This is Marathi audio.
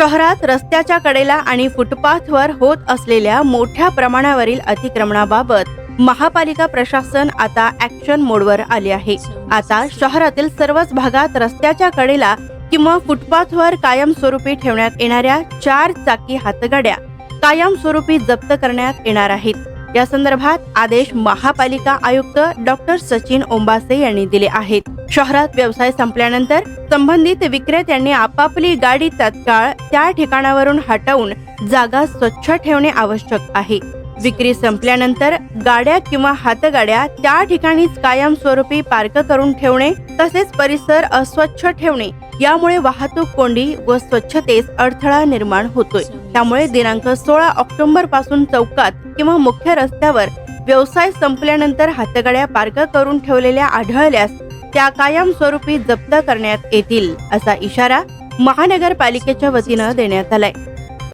शहरात रस्त्याच्या कडेला आणि फुटपाथवर होत असलेल्या मोठ्या प्रमाणावरील अतिक्रमणाबाबत महापालिका प्रशासन आता ऍक्शन मोडवर आले आहे. आता शहरातील सर्वच भागात रस्त्याच्या कडेला किंवा फुटपाथवर कायमस्वरूपी ठेवण्यात येणाऱ्या चार चाकी हातगाड्या कायमस्वरूपी जप्त करण्यात येणार आहेत. या संदर्भात आदेश महापालिका आयुक्त डॉक्टर सचिन ओंबासे यांनी दिले आहेत. शहरात व्यवसाय संपल्यानंतर संबंधित विक्रेत्यांनी आपापली गाडी तत्काळ त्या ठिकाणावरून हटवून जागा स्वच्छ ठेवणे आवश्यक आहे. विक्री संपल्यानंतर गाड्या किंवा हातगाड्या त्या ठिकाणीच कायमस्वरूपी पार्क करून ठेवणे तसेच परिसर अस्वच्छ ठेवणे यामुळे वाहतूक कोंडी व स्वच्छतेस अडथळा निर्माण होतोय. त्यामुळे दिनांक सोळा ऑक्टोबरपासून चौकात किंवा मुख्य रस्त्यावर व्यवसाय संपल्यानंतर हातगाड्या पार्क करून ठेवलेल्या आढळल्यास त्या कायमस्वरूपी जप्त करण्यात येतील असा इशारा महानगरपालिकेच्या वतीनं देण्यात आलाय.